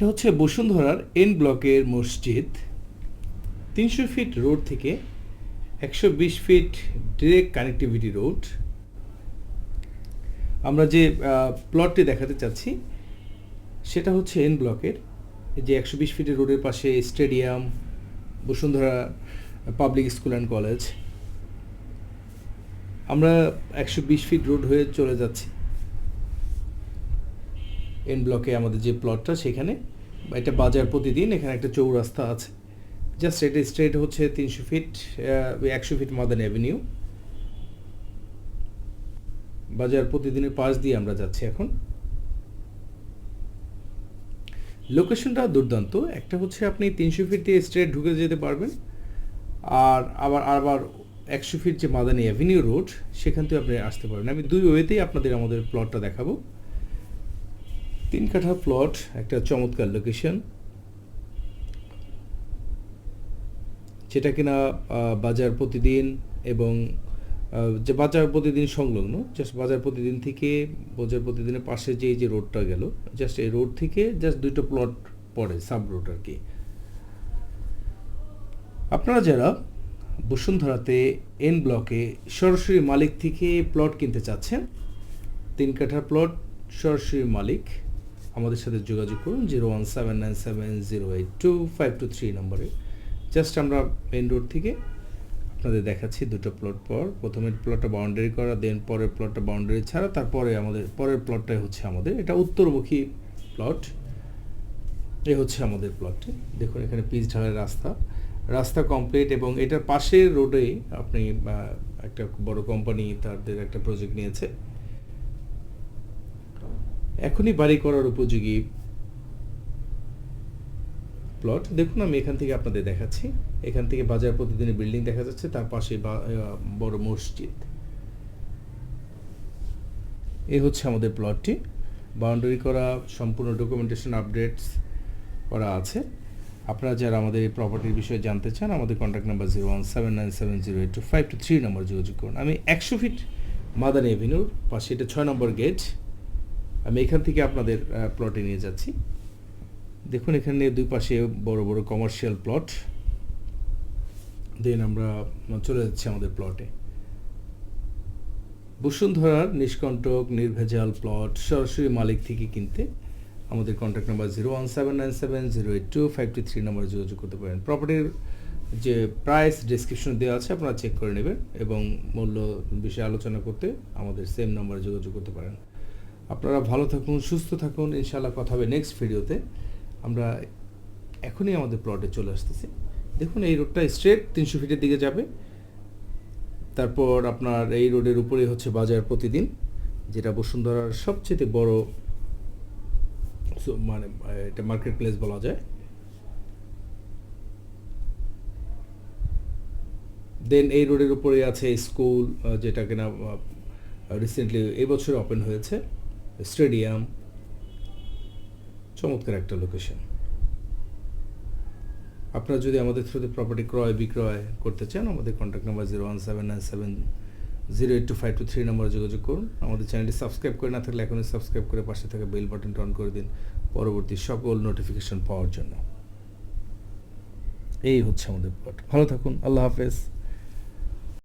এটা হচ্ছে বসুন্ধরার এন ব্লকের মসজিদ। তিনশো ফিট রোড থেকে একশো বিশ ফিট ডিরেক্ট কানেক্টিভিটি রোড আমরা যে প্লটটি দেখাতে চাচ্ছি, সেটা হচ্ছে এন ব্লকের। যে একশো বিশ ফিটের রোডের পাশে stadium, Bashundhara public school and college. আমরা একশো বিশ ফিট রোড হয়ে চলে যাচ্ছি। এন ব্লকে আমাদের যে প্লটটা সেখানে এটা বাজার প্রতিদিন এখানে একটা চৌরাস্তা আছে। জাস্ট এটা স্ট্রেট হচ্ছে তিনশো ফিট একশো ফিট মাদান অ্যাভিনিউ বাজার প্রতিদিনের পাশ দিয়ে আমরা যাচ্ছি এখন। লোকেশনটা দুর্দান্ত। একটা হচ্ছে আপনি তিনশো ফিট দিয়ে স্ট্রেট ঢুকে যেতে পারবেন। আর আবার আবার একশো ফিট যে মাদানি অ্যাভিনিউ রোড সেখান থেকে আপনি আসতে পারবেন। আমি দুই ওয়েতেই আপনাদের আমাদের প্লটটা দেখাবো। তিন কাঠা প্লট একটা চমৎকার লোকেশন যেটা কিনা বাজার প্রতিদিন এবং যে বাজার প্রতিদিন সংলগ্ন জাস্ট বাজার প্রতিদিন থেকে বাজার প্রতিদিনের পাশে যে যে রোডটা গেল জাস্ট এই রোড থেকে জাস্ট দুটো প্লট পড়ে সাব রোড আর কি আপনারা যারা বসুন্ধরাতে এন ব্লকে সরাসরি মালিক থেকে প্লট কিনতে চাচ্ছেন, তিন কাঠার প্লট সরাসরি মালিক আমাদের সাথে যোগাযোগ করুন zero one seven nine seven zero eight two five two three নম্বরে। জাস্ট আমরা মেন রোড থেকে আপনাদের দেখাচ্ছি দুটো প্লট পর। প্রথমে প্লটটা বাউন্ডারি করা দেন পরের প্লটটা বাউন্ডারি ছাড়া, তারপরে আমাদের, পরের প্লটটাই হচ্ছে আমাদের। এটা উত্তরমুখী প্লট। এ হচ্ছে আমাদের প্লটটি দেখুন, এখানে পিচ ঢালের রাস্তা। রাস্তা কমপ্লিট এবং এটার পাশের রোডেই আপনি একটা বড় কোম্পানি তাদের একটা প্রজেক্ট নিয়েছে। এখনই বাড়ি করার উপযোগী প্লট দেখুন, আমি এখান থেকে আপনাদের দেখাচ্ছি। এখান থেকে বাজার প্রতিদিনের বিল্ডিং দেখা যাচ্ছে, তার পাশে বড় মসজিদ। এই হচ্ছে আমাদের প্লটটি বাউন্ডারি করা, সম্পূর্ণ ডকুমেন্টেশন আপডেটস করা আছে। আপনারা যারা আমাদের এই প্রপার্টির বিষয়ে জানতে চান, আমাদের contact number zero one seven nine seven zero eight two five two three number যোগাযোগ করুন। আমি একশো ফিট মাদান এভিনিউর পাশে এটা ছয় নম্বর গেট আমি এখান থেকে আপনাদের প্লটে নিয়ে যাচ্ছি। দেখুন, এখানে দুই পাশে বড় বড় কমার্শিয়াল প্লট দেন আমরা চলে যাচ্ছি আমাদের প্লটে বসুন্ধরার নিষ্কণ্টক, নির্ভেজাল প্লট সরাসরি মালিক থেকে কিনতে আমাদের contact number zero one seven nine seven zero eight two five two three নাম্বারে যোগাযোগ করতে পারেন। প্রপার্টির যে প্রাইস ডিসক্রিপশন দেওয়া আছে, আপনারা চেক করে নেবেন এবং মূল্য বিষয়ে আলোচনা করতে আমাদের সেম নাম্বারে যোগাযোগ করতে পারেন। আপনারা ভালো থাকুন, সুস্থ থাকুন। ইনশাআল্লাহ কথা হবে নেক্সট ভিডিওতে আমরা এখনই আমাদের প্লটে চলে আসতেছি। দেখুন, এই রোডটা স্ট্রেট তিনশো ফিটের দিকে যাবে। তারপর আপনার এই রোডের উপরে হচ্ছে বাজার প্রতিদিন, যেটা বসুন্ধরার সবচেয়ে বড় মানে এটা মার্কেট প্লেস বলা যায়। দেন এই রোডের উপরে আছে স্কুল যেটা কিনা রিসেন্টলি এবছর ওপেন হয়েছে। স্টেডিয়াম, চমৎকার একটা লোকেশন আপনারা যদি আমাদের থ্রুতে প্রপার্টি ক্রয় বিক্রয় করতে চান, আমাদের contact number zero one seven nine seven zero eight two five two three নম্বরে যোগাযোগ করুন। আমাদের চ্যানেলটি সাবস্ক্রাইব করে না থাকলে এখনই সাবস্ক্রাইব করে পাশে থাকা বেল বাটনটা অন করে দিন পরবর্তী সকল নোটিফিকেশন পাওয়ার জন্য। এই হচ্ছে আমাদের প্লট ভালো থাকুন, আল্লাহ হাফেজ।